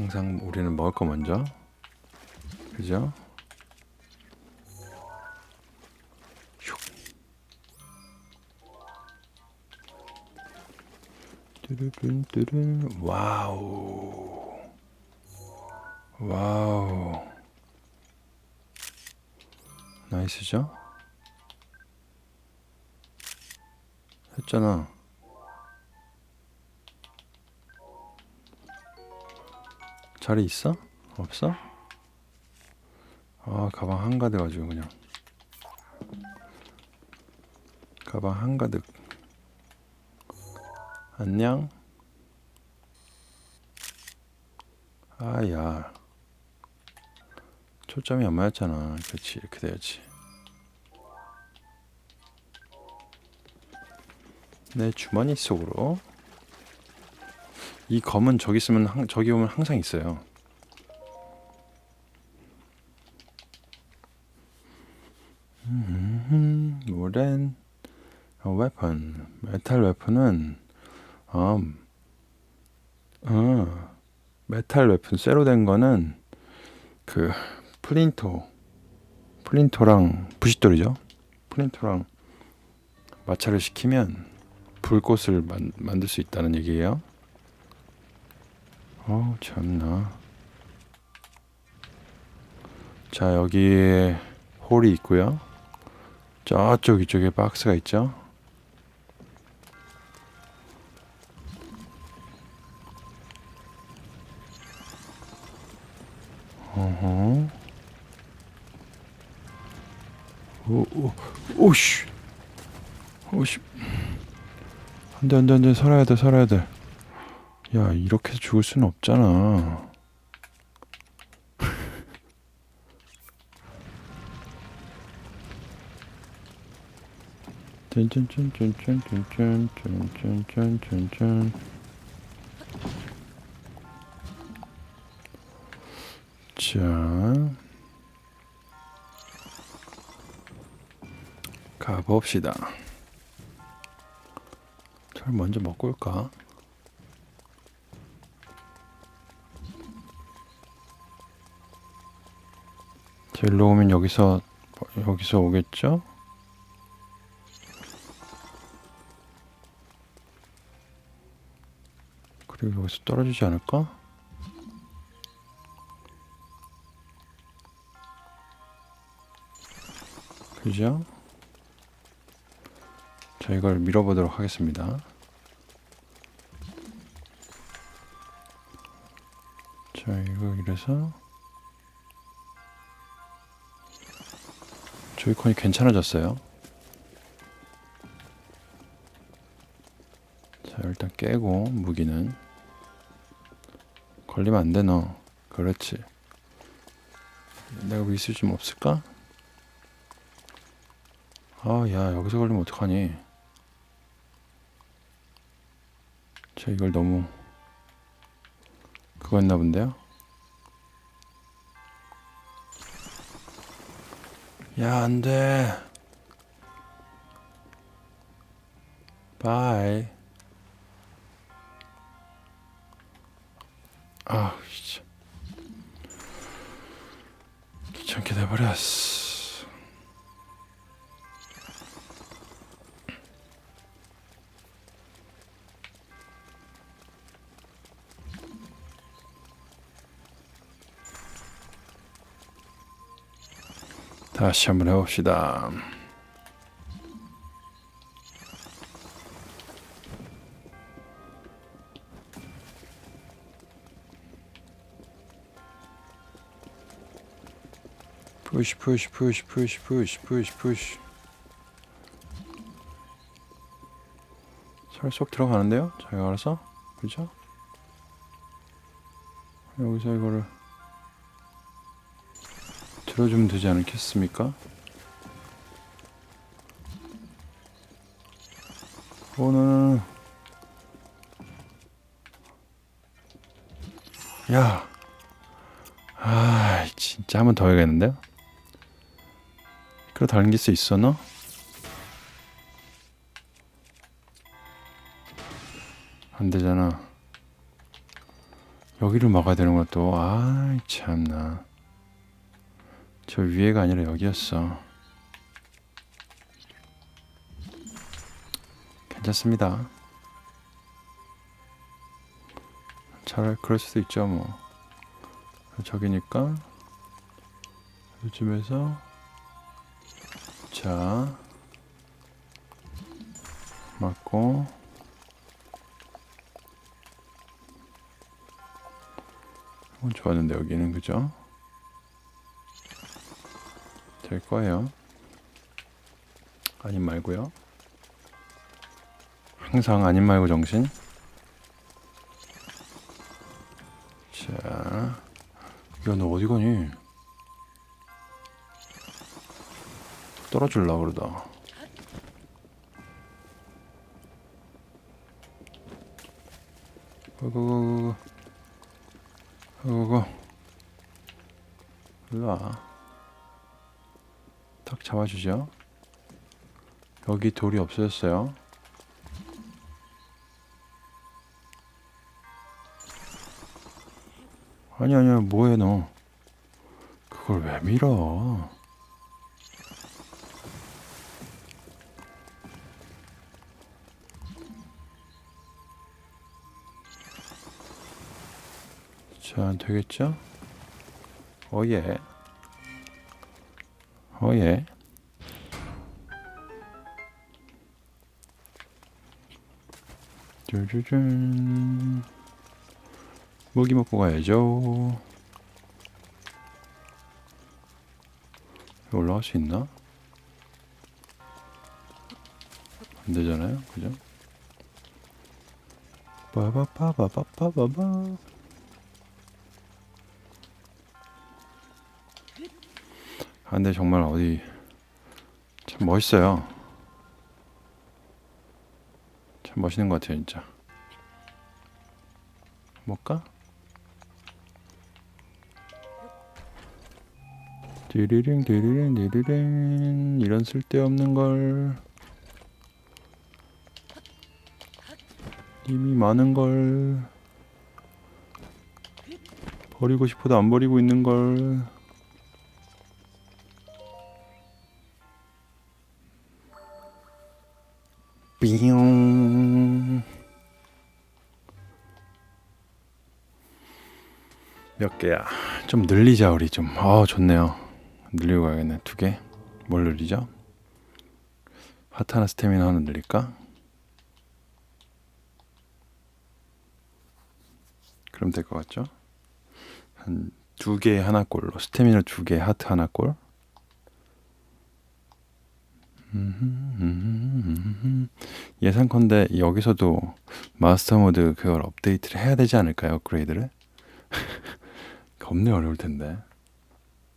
항상 우리는 먹을 거 먼저. 그죠? 슉. 뚜루룬 뚜룬 와우. 와우. 나이스죠? 했잖아. 자리 있어? 없어? 아 가방 한가득 가지고 그냥. 가방 한가득. 안녕. 아야. 초점이 안 맞았잖아. 그렇지 이렇게 돼야지. 내 주머니 속으로 이 검은 저기 있으면 항, 저기 오면 항상 있어요. 음, 모렌 어, 웨폰 메탈 웨폰은 음, 어, 메탈 웨폰 쇠로 된 거는 그 플린토 플린토랑 부싯돌이죠. 플린토랑 마찰을 시키면 불꽃을 만, 만들 수 있다는 얘기예요. 어 참나. 자 여기에 홀이 있고요. 저쪽 이쪽에 박스가 있죠. 어허. 오, 오, 오씨. 오씨. 안 돼, 안 돼, 안 돼. 살아야 돼, 살아야 돼. 야, 이렇게 죽을 수는 없잖아. 짠짠짠짠짠짠짠짠짠짠짠 자 가봅시다 잘 먼저 먹고 올까? 자, 일로 오면 여기서 여기서 오겠죠? 그리고 여기서 떨어지지 않을까? 그죠? 자, 이걸 밀어보도록 하겠습니다. 자, 이거 이래서 조이콘이 괜찮아졌어요. 자, 일단 깨고 무기는 걸리면 안 돼, 너. 그렇지. 내가 위스 좀 없을까? 아, 야, 여기서 걸리면 어떡하니? 자, 이걸 너무 그거 했나 본데요? 야, 안 돼. 바이. 아, 진짜. 귀찮게 돼버렸어. 다시 한번 해봅시다. 푸시 푸시 푸시 푸시 푸시 푸시 푸시 살쏙 들어가는데요? 자기가 알아서 그죠? 여기서 이거를 들어주면 되지 않겠습니까? 오늘 야, 아 진짜 한 번 더 해야겠는데요? 그래 당길 수 있어 너? 안 되잖아. 여기를 막아야 되는 것도 아 참나 저 위에가 아니라 여기였어. 괜찮습니다. 차라리 그럴 수도 있죠 뭐. 저기니까 요즘에서 자 맞고 이건 좋았는데 여기는 그죠? 될 거예요. 아님 말고요. 항상 아님 말고 정신. 자, 야너 어디 가니? 떨어질라 그러다. 고고고고. 고고고. 일로 와. 딱 잡아주죠. 여기 돌이 없어졌어요. 아니 아니야 뭐해 너 그걸 왜 밀어 자 되겠죠 어예 어예 짜자잔 먹이 먹고 가야죠. 올라갈 수 있나? 안 되잖아요, 그죠? 빠바바바바바바바. 아, 근데 정말 어디 참 멋있어요. 참 멋있는 것 같아요, 진짜. 뭘까? 디리링 디리링 디리링 이런 쓸데없는 걸 이미 많은 걸 버리고 싶어도 안 버리고 있는 걸 삐용 몇 개야? 좀 늘리자 우리 좀. 아 좋네요. 늘리고 가야겠네. 두 개? 뭘 늘리죠? 하트 하나 스태미나 하나 늘릴까? 그럼 될 것 같죠? 한 두 개 하나 꼴로. 스태미나 두 개 하트 하나 꼴 예상컨대 여기서도 마스터 모드 그걸 업데이트를 해야 되지 않을까요 업그레이드를 겁내 어려울 텐데.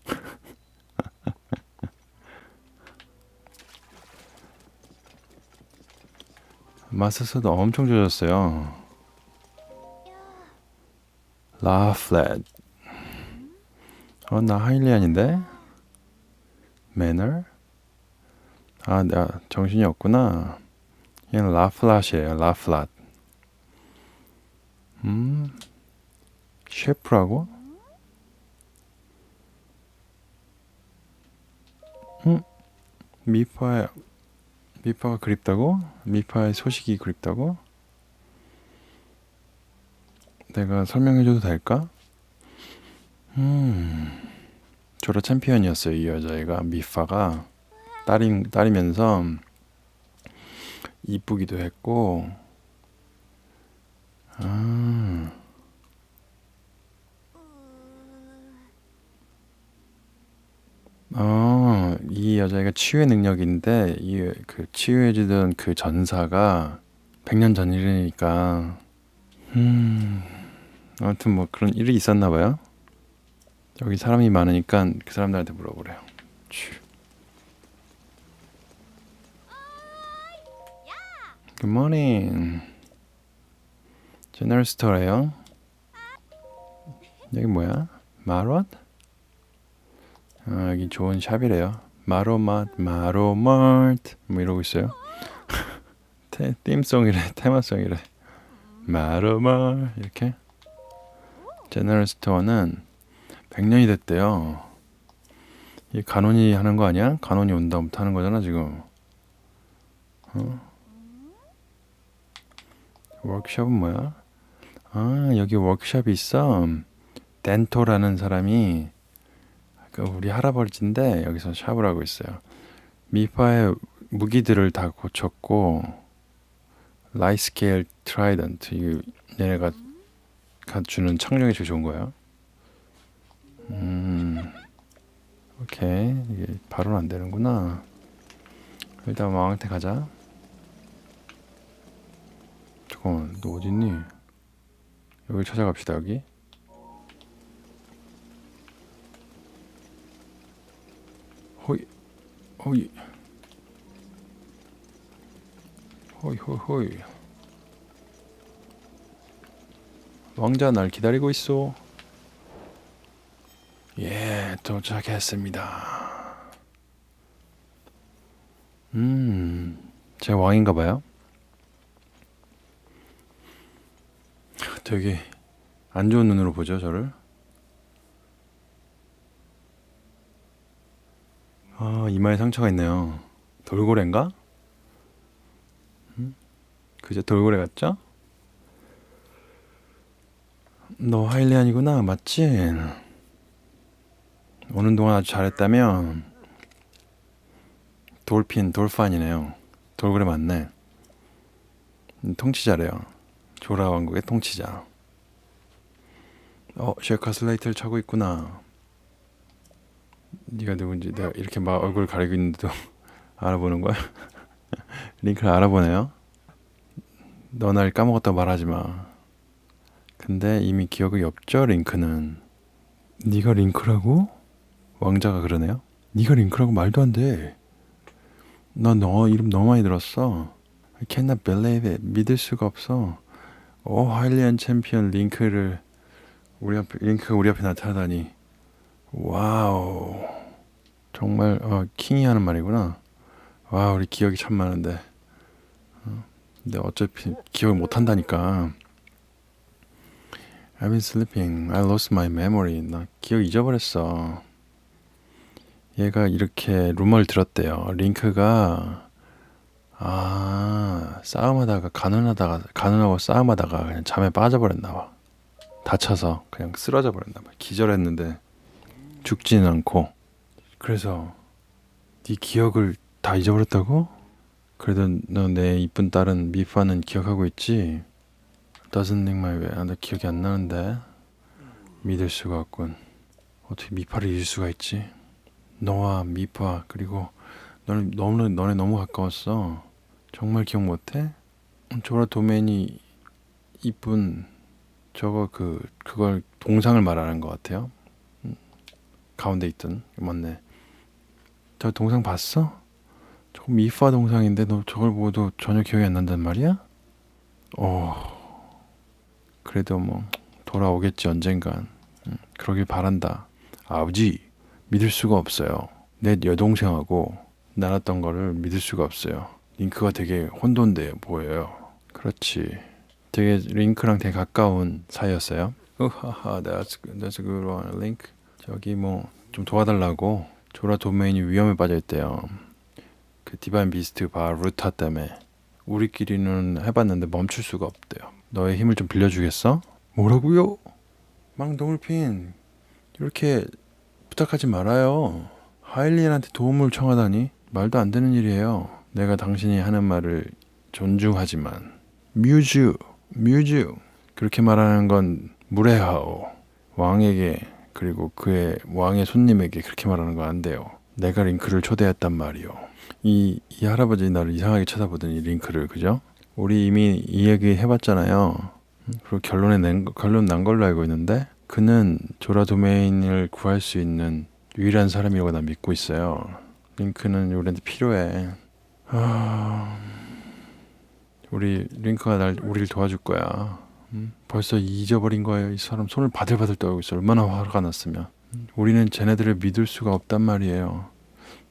마스터도 엄청 좋아졌어요. 라플렛. 어, 나 하일리안인데? 매너? 아, 나 정신이 없구나. 얘는 라플랏이에요, 라플랏. 음, 셰프라고? 미파의 미파가 그립다고? 미파의 소식이 그립다고? 내가 설명해줘도 될까? 음, 저로 챔피언이었어요 이 여자애가 미파가 딸이 딸이면서 이쁘기도 했고, 아. 어, 이 여자애가 치유의 능력인데 이 그 치유해주던 그 전사가 100년 전 일이니까 음 아무튼 뭐 그런 일이 있었나 봐요. 여기 사람이 많으니까 그 사람들한테 물어보래요. Good morning. 제너럴 스토어래요. 여기 뭐야? 마롯? 아, 여기 좋은 샵이래요. 마로맛, 마로마트 뭐 이러고 있어요. 테, 띠송이래 테마송이래. 마로마 이렇게. 제너럴 스토어는 100년이 됐대요. 이 간원이 하는 거 아니야? 간원이 온 다음부터 하는 거잖아 지금. 어? 워크숍은 뭐야? 아 여기 워크숍이 있어. 덴토라는 사람이 그 우리 할아버지인데 여기서 샵을 하고 있어요. 미파의 무기들을 다 고쳤고 라이스케일 트라이던트 이 얘네가 갖추는 착력이 제일 좋은 거예요. 음, 오케이 이게 바로는 안 되는구나. 일단 왕한테 가자. 잠깐만, 너 어디 있니? 여기 찾아갑시다 여기. 호이, 호이, 호이, 호이, 호이. 왕자 날 기다리고 있어. 예, 도착했습니다. 음, 제가 왕인가 봐요. 되게 안 좋은 눈으로 보죠, 저를. 아, 이마에 상처가 있네요. 돌고래인가? 음? 그저 돌고래 같죠? 너 하일리안이구나, 맞지? 오는 동안 아주 잘했다면 돌핀, 돌판이네요. 돌고래 맞네. 음, 통치자래요. 조라 왕국의 통치자. 어, 셰카 슬레이트를 차고 있구나. 네가 누군지 내가 이렇게 막 얼굴 가리고 있는데도 알아보는 거야? 링크를 알아보네요. 너 날 까먹었다고 말하지 마. 근데 이미 기억이 없죠, 링크는. 네가 링크라고? 왕자가 그러네요. 네가 링크라고 말도 안 돼. 나 너 이름 너무 많이 들었어. I cannot believe it. 믿을 수가 없어. 오, 하일리안 챔피언 링크를 우리 앞에 링크가 우리 앞에 나타나다니. 와우. 정말 어, 킹이 하는 말이구나. 와, 우리 기억이 참 많은데. 어, 근데 어차피 기억을 못 한다니까. I've been sleeping. I lost my memory. 나 기억 잊어버렸어. 얘가 이렇게 루머를 들었대요. 링크가 아 싸움하다가 가난하다가 가난하고 싸움하다가 그냥 잠에 빠져버렸나 봐. 다쳐서 그냥 쓰러져 버렸나 봐. 기절했는데 죽지는 않고. 그래서 네 기억을 다 잊어버렸다고? 그래도 너 내 이쁜 딸은 미파는 기억하고 있지? Doesn't ring my way. 아, 나 기억이 안 나는데 믿을 수가 없군. 어떻게 미파를 잊을 수가 있지? 너와 미파 그리고 너는 너무 너네 너무 가까웠어. 정말 기억 못해? 조라 도맨이 이쁜 저거 그 그걸 동상을 말하는 것 같아요. 음, 가운데 있던 맞네. 저 동상 봤어? 저거 미파 동상인데 너 저걸 보고도 전혀 기억이 안 난단 말이야? 어 그래도 뭐 돌아오겠지 언젠간. 음, 그러길 바란다. 아버지 믿을 수가 없어요. 내 여동생하고 나눴던 거를 믿을 수가 없어요. 링크가 되게 혼돈돼 보여요. 그렇지. 되게 링크랑 되게 가까운 사이였어요. 으하하, that's that's a good one, 링크. 저기 뭐 좀 도와달라고 조라 도메인이 위험에 빠져 있대요. 그 디바인 비스트 바 루타 때문에 우리끼리는 해봤는데 멈출 수가 없대요. 너의 힘을 좀 빌려주겠어? 뭐라고요? 망동울핀 이렇게 부탁하지 말아요. 하일리안한테 도움을 청하다니 말도 안 되는 일이에요. 내가 당신이 하는 말을 존중하지만 뮤즈, 뮤즈 그렇게 말하는 건 무례하오. 왕에게 그리고 그의 왕의 손님에게 그렇게 말하는 건 안 돼요. 내가 링크를 초대했단 말이오. 이, 이 할아버지 나를 이상하게 쳐다보더니 링크를 그죠? 우리 이미 이 얘기 해봤잖아요. 그리고 결론에 낸 거- 결론 난 걸로 알고 있는데 그는 조라 도메인을 구할 수 있는 유일한 사람이라고 난 믿고 있어요. 링크는 우리한테 필요해. 아... 우리 링크가 날 우리를 도와줄 거야. 음? 벌써 잊어버린 거예요. 이 사람 손을 바들바들 떨고 있어. 얼마나 화가 났으면. 음, 우리는 쟤네들을 믿을 수가 없단 말이에요.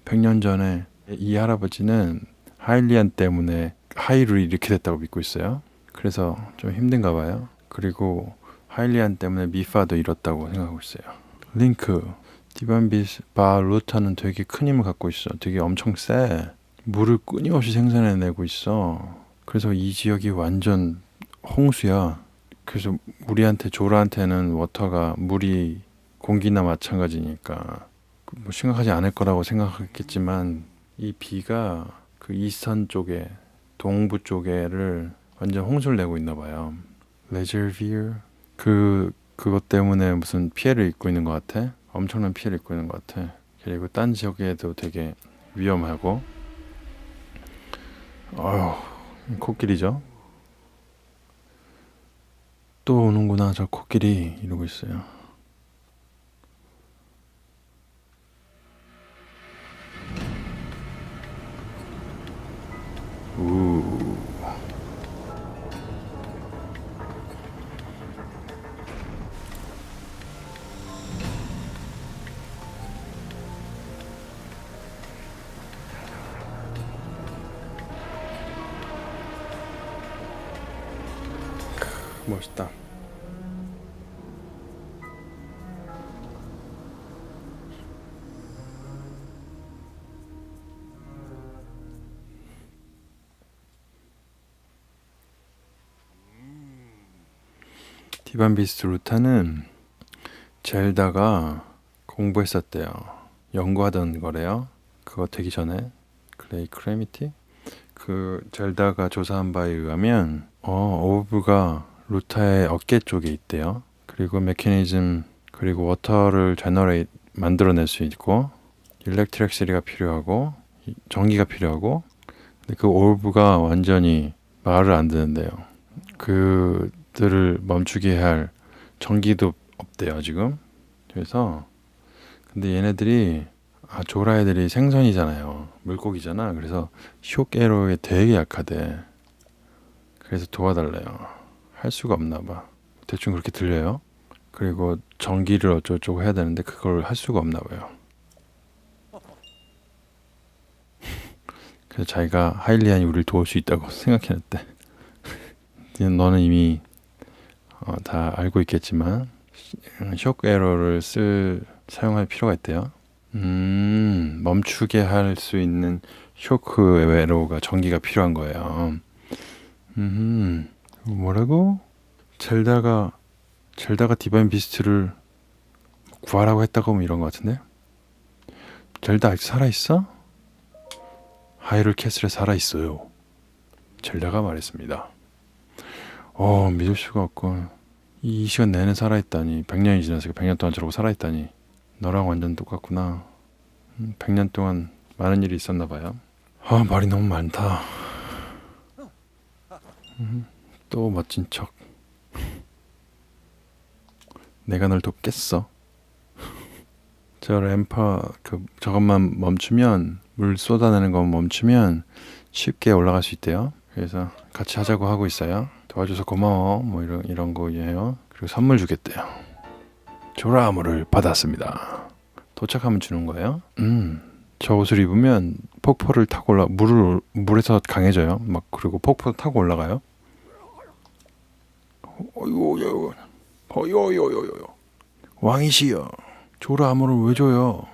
100년 전에 이 할아버지는 하일리안 때문에 하이를 이렇게 됐다고 믿고 있어요. 그래서 좀 힘든가 봐요. 그리고 하일리안 때문에 미파도 잃었다고 생각하고 있어요. 링크 디반비스 바 루타는 되게 큰 힘을 갖고 있어. 되게 엄청 세. 물을 끊임없이 생산해내고 있어. 그래서 이 지역이 완전 홍수야. 그래서 우리한테 조라한테는 워터가 물이 공기나 마찬가지니까 뭐 심각하지 않을 거라고 생각했겠지만 이 비가 그 이스턴 쪽에 동부 쪽에를 완전 홍수를 내고 있나 봐요. 레저비어 그 그것 때문에 무슨 피해를 입고 있는 것 같아. 엄청난 피해를 입고 있는 것 같아. 그리고 딴 지역에도 되게 위험하고. 어휴, 코끼리죠. 또 오는구나 저 코끼리 이러고 있어요. 디반 비스트 루타는 젤다가 공부했었대요. 연구하던 거래요. 그거 되기 전에 클레이 크레미티 그 젤다가 조사한 바에 의하면 어 오브가 루타의 어깨 쪽에 있대요. 그리고 메커니즘 그리고 워터를 제너레이트 만들어낼 수 있고 일렉트렉시리가 필요하고 이- 전기가 필요하고 근데 그 올브가 완전히 말을 안 듣는데요. 그 들을 멈추게 할 전기도 없대요 지금. 그래서 근데 얘네들이 아 조라 애들이 생선이잖아요. 물고기잖아. 그래서 쇼 에로에 되게 약하대. 그래서 도와달래요. 할 수가 없나 봐. 대충 그렇게 들려요. 그리고 전기를 어쩌고저쩌고 해야 되는데 그걸 할 수가 없나 봐요. 그래서 자기가 하일리안이 우리를 도울 수 있다고 생각해냈대. 너는 이미 어, 다 알고 있겠지만 쇼크 에러를 쓸 사용할 필요가 있대요. 음, 멈추게 할 수 있는 쇼크 에러가 전기가 필요한 거예요. 음, 뭐라고? 젤다가 젤다가 디바인 비스트를 구하라고 했다고 뭐 이런 것 같은데? 젤다 아직 살아 있어? 하이룰 캐슬에 살아 있어요. 젤다가 말했습니다. 어 믿을 수가 없고 이 시간 내내 살아 있다니 100년이 지났으니까 100년 동안 저러고 살아 있다니 너랑 완전 똑같구나. 음, 100년 동안 많은 일이 있었나 봐요. 아 말이 너무 많다. 음, 또 멋진 척. 내가 널 돕겠어. 저 램퍼 그 저것만 멈추면 물 쏟아내는 거 멈추면 쉽게 올라갈 수 있대요. 그래서 같이 하자고 하고 있어요. 도와줘서 고마워. 뭐 이런 이런 거예요. 그리고 선물 주겠대요. 조라물을 받았습니다. 도착하면 주는 거예요. 음, 저 옷을 입으면 폭포를 타고 올라 물을 물에서 강해져요. 막 그리고 폭포 타고 올라가요. 어이구, 어이구, 왕이시여. 조라 아무를 왜 줘요?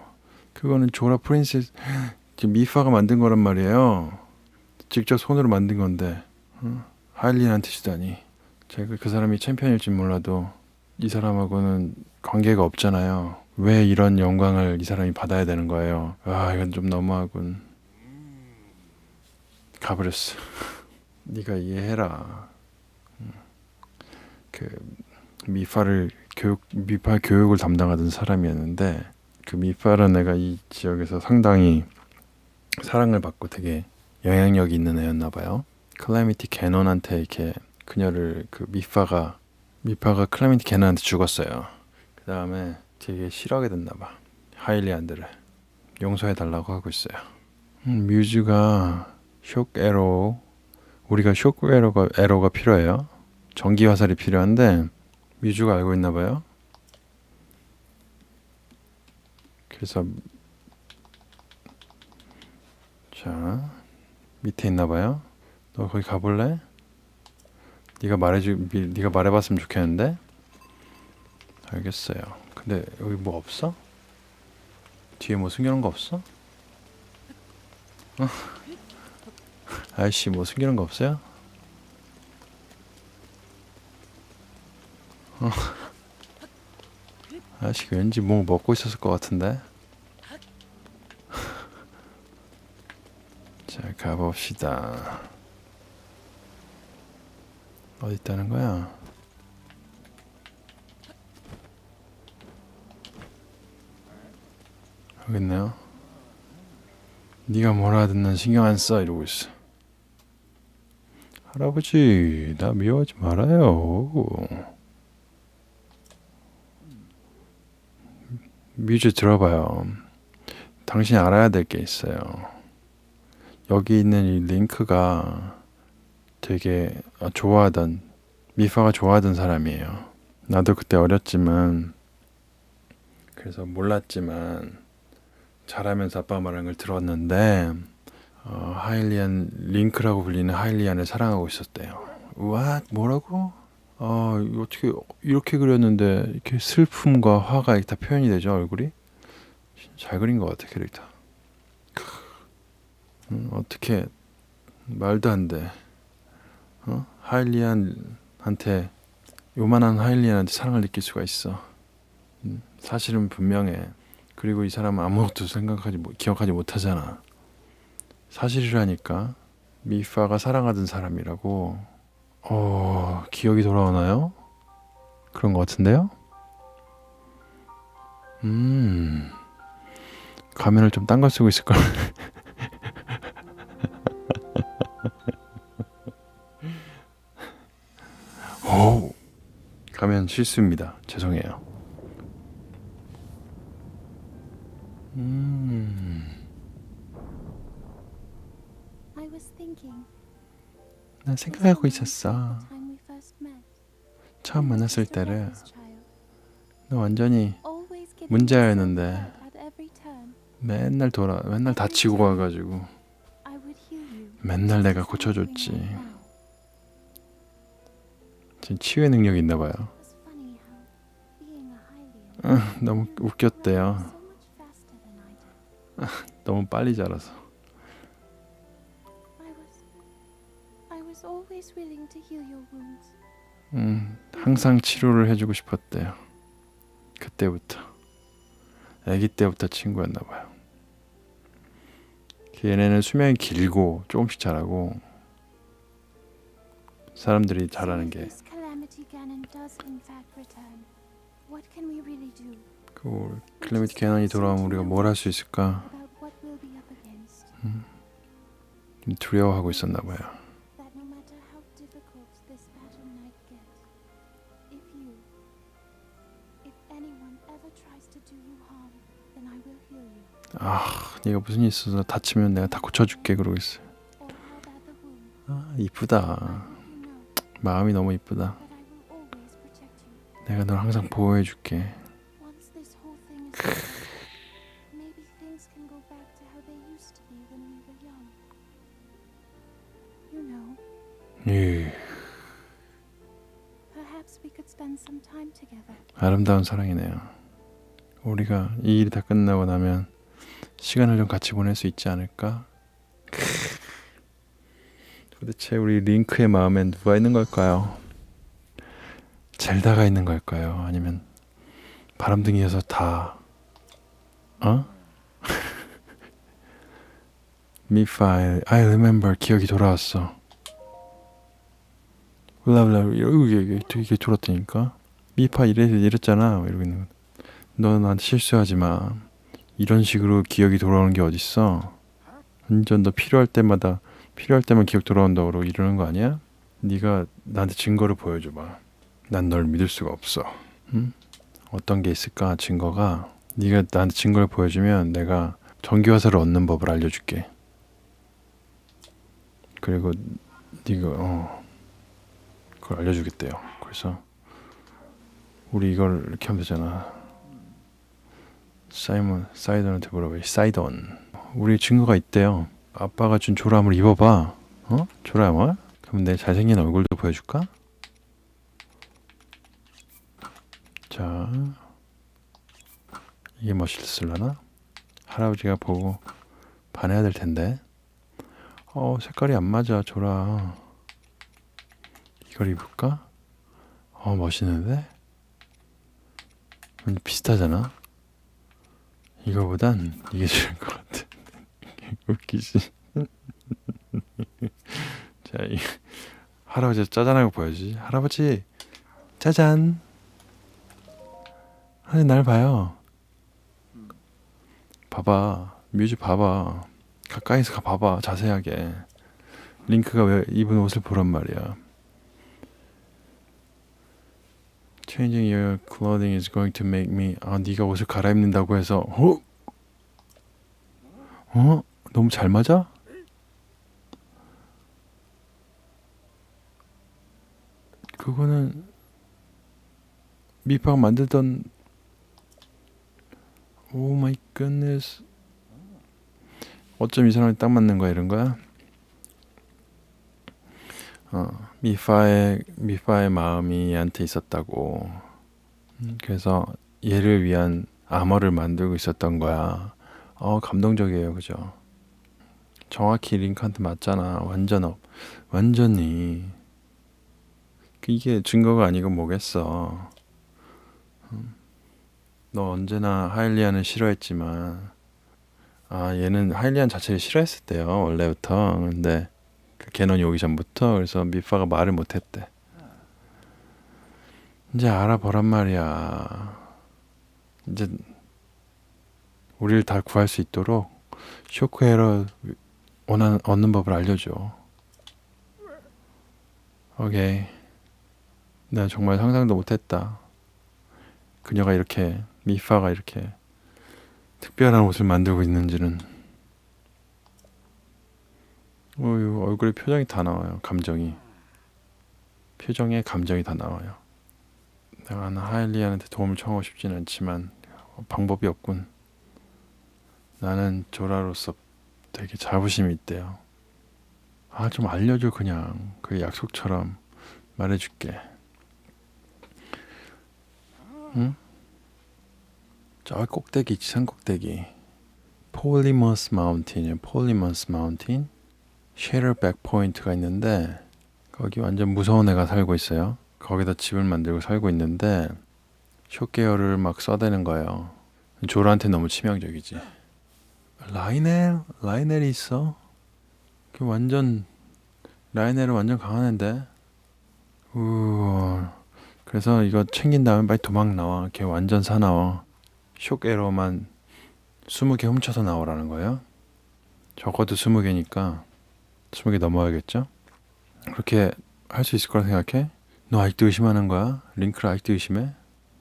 그거는 조라 프린세스 미파가 만든 거란 말이에요. 직접 손으로 만든 건데 어? 하일린한테 주다니. 제가 그 사람이 챔피언일지 몰라도 이 사람하고는 관계가 없잖아요. 왜 이런 영광을 이 사람이 받아야 되는 거예요? 아 이건 좀 너무하군. 가버렸어. 네가 이해해라. 음. 그 미파를 교육 미파 교육을 담당하던 사람이었는데 그 미파는 애가 이 지역에서 상당히 사랑을 받고 되게 영향력 있는 애였나 봐요. 클라미티 캐논한테 이렇게 그녀를 그 미파가 미파가 클라미티 캐논한테 죽었어요. 그 다음에 되게 싫어하게 됐나 봐. 하일리안드를 용서해 달라고 하고 있어요. 음, 뮤즈가 쇼크 에로 우리가 쇼크 에러가 에러가 필요해요. 전기 화살이 필요한데 뮤즈가 알고 있나 봐요. 그래서 자 밑에 있나 봐요. 너 거기 가볼래? 네가 말해주 미- 네가 말해봤으면 좋겠는데 알겠어요. 근데 여기 뭐 없어? 뒤에 뭐 숨겨놓은 거 없어? 어? 아이씨 뭐 숨겨놓은 거 없어요? 어. 아이씨 왠지 뭐 먹고 있었을 것 같은데. 자 가봅시다. 어디 있다는 거야? 있네요. 네가 뭐라 하든 난 신경 안 써 이러고 있어. 할아버지 나 미워하지 말아요. 뮤즈 들어봐요. 당신이 알아야 될 게 있어요. 여기 있는 이 링크가 되게 아, 좋아하던 미파가 좋아하던 사람이에요. 나도 그때 어렸지만 그래서 몰랐지만 잘하면서 아빠가 말하는 걸 들었는데 어, 하일리안 링크라고 불리는 하일리안을 사랑하고 있었대요. 우와 뭐라고? 어 어떻게 이렇게 그렸는데 이렇게 슬픔과 화가 다 표현이 되죠 얼굴이? 잘 그린 것 같아 캐릭터. 크, 음, 어떻게 말도 안 돼. 어? 하일리안한테 요만한 하일리안한테 사랑을 느낄 수가 있어. 음, 사실은 분명해. 그리고 이 사람은 아무것도 생각하지 못, 기억하지 못하잖아. 사실이라니까. 미파가 사랑하던 사람이라고. 어, 기억이 돌아오나요? 그런 것 같은데요? 음, 가면을 좀 딴 걸 쓰고 있을 걸. 실수입니다. 죄송해요. 음, I was thinking. 난 생각하고 있었어. 처음 만났을 때를 너 완전히 turn. 맨날 돌아, 맨날 다치고 와가지고. 맨날 내가 고쳐줬지. 지금 치유의 능력이 있나 봐요. 너무 웃겼대요. 너무 빨리 자라서. 음, 항상 치료를 해주고 싶었대요. 그때부터. 아기 때부터 친구였나 봐요. 얘네는 수명이 길고 조금씩 자라고 사람들이 if 게 그 클레미티 캐논이 돌아오면 우리가 뭘 할 수 있을까? 좀 두려워하고 있었나 봐요. 아, 네가 무슨 일 있어서 다치면 내가 다 고쳐줄게 그러고 있어요. Wound, 아, 이쁘다. 마음이 너무 이쁘다. 내가 널 항상 보호해줄게. 예. 아름다운 사랑이네요. 우리가 이 일이 다 끝나고 나면 시간을 좀 같이 보낼 수 있지 않을까? 도대체 우리 링크의 마음엔 누가 있는 걸까요? 젤다가 있는 걸까요? 아니면 바람둥이여서 다 어? 미파 I remember 기억이 돌아왔어. 블라블라 이게 이게 돌았다니까. 미파 이래 이랬잖아 이러고 있는 거. 너 나한테 실수하지 마. 이런 식으로 기억이 돌아오는 게 어딨어? 완전 너 필요할 때마다 필요할 때만 기억 돌아온다고 이러는 거 아니야? 네가 나한테 증거를 보여줘봐. 난 널 믿을 수가 없어. 응? 어떤 게 있을까 증거가? 네가 나한테 증거를 보여주면 내가 전기화살을 얻는 법을 알려줄게. 그리고 네가 어 그걸 알려주겠대요. 그래서 우리 이걸 이렇게 하면 되잖아. 사이먼 사이던한테 물어봐. 사이던. 우리 증거가 있대요. 아빠가 준 조람을 입어봐. 어? 조람을? 그럼 내 잘생긴 얼굴도 보여줄까? 자, 이게 뭐 실수려나? 할아버지가 보고 반해야 될 텐데. 어, 색깔이 안 맞아, 줘라. 이걸 입을까? 어, 멋있는데? 왠지 비슷하잖아? 이거보단 이게 좋을 것 같아. 웃기지? 자, 이 할아버지 짜잔하고 보여주지. 할아버지, 짜잔. 아니, 날 봐요. 봐봐. 뮤즈 봐봐. 가까이서 가 봐봐. 자세하게. 링크가 왜 입은 옷을 보란 말이야. Changing your clothing is going to make me 아 네가 옷을 갈아입는다고 해서 어? 어? 너무 잘 맞아? 그거는 미파가 만들던 오 마이 굿네스 어쩜 이 사람이 딱 맞는 거야 이런 거야? 어, 미파의 미파의 마음이 얘한테 있었다고. 음, 그래서 얘를 위한 아머를 만들고 있었던 거야. 어, 감동적이에요, 그죠? 정확히 링크한테 맞잖아. 완전 업, 완전히. 그 이게 증거가 아니고 뭐겠어. 음, 너 언제나 하일리안을 싫어했지만, 아, 얘는 하일리안 자체를 싫어했었대요, 원래부터. 근데 그 개넌이 오기 전부터 그래서 미파가 말을 못했대. 이제 알아보란 말이야. 이제 우리를 다 구할 수 있도록 쇼크헤러 원하는 얻는 법을 알려줘. 오케이. 내가 정말 상상도 못했다. 그녀가 이렇게 미파가 이렇게 특별한 옷을 만들고 있는지는. 어유 얼굴에 표정이 다 나와요. 감정이 표정에 감정이 다 나와요. 내가 하나 하일리안한테 도움을 청하고 싶지는 않지만 방법이 없군. 나는 조라로서 되게 자부심이 있대요. 아 좀 알려줘 그냥 그 약속처럼 말해줄게. 응? 저 꼭대기 산 꼭대기. 폴리머스 마운틴이에요. 폴리머스 마운틴. 쉐럴백 포인트가 있는데 거기 완전 무서운 애가 살고 있어요. 거기다 집을 만들고 살고 있는데 쇼케어를 막 써대는 거예요. 조라한테 너무 치명적이지. 라이넬? 라이넬이 있어? 그 완전 라이넬은 완전 강한 앤데. 우 그래서 이거 챙긴 다음에 빨리 도망 나와. 걔 완전 사나워. 쇼케어만 20개 훔쳐서 나오라는 거예요. 적어도 20개니까 20개 넘어야겠죠? 그렇게 할 수 있을 거라 생각해? 너 아직도 의심하는 거야? 링크를 아직도 의심해?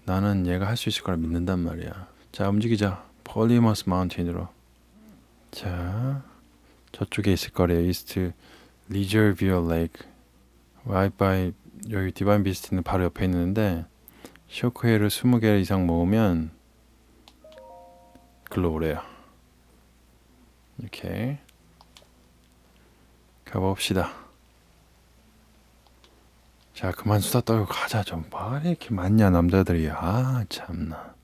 나는 얘가 할 수 있을 거라 믿는단 말이야. 자, 움직이자. 폴리머스 마운틴으로. 자, 저쪽에 있을 거래요. 이스트 리저비어 레이크. 와이파이 여기 디바인 비스트는 바로 옆에 있는데 쇼크웨이를 20개 이상 모으면 글로 오래요. 이렇게 가봅시다. 자, 그만 수다 떨고 가자 좀. 뭐 이렇게 많냐 남자들이. 아, 참나.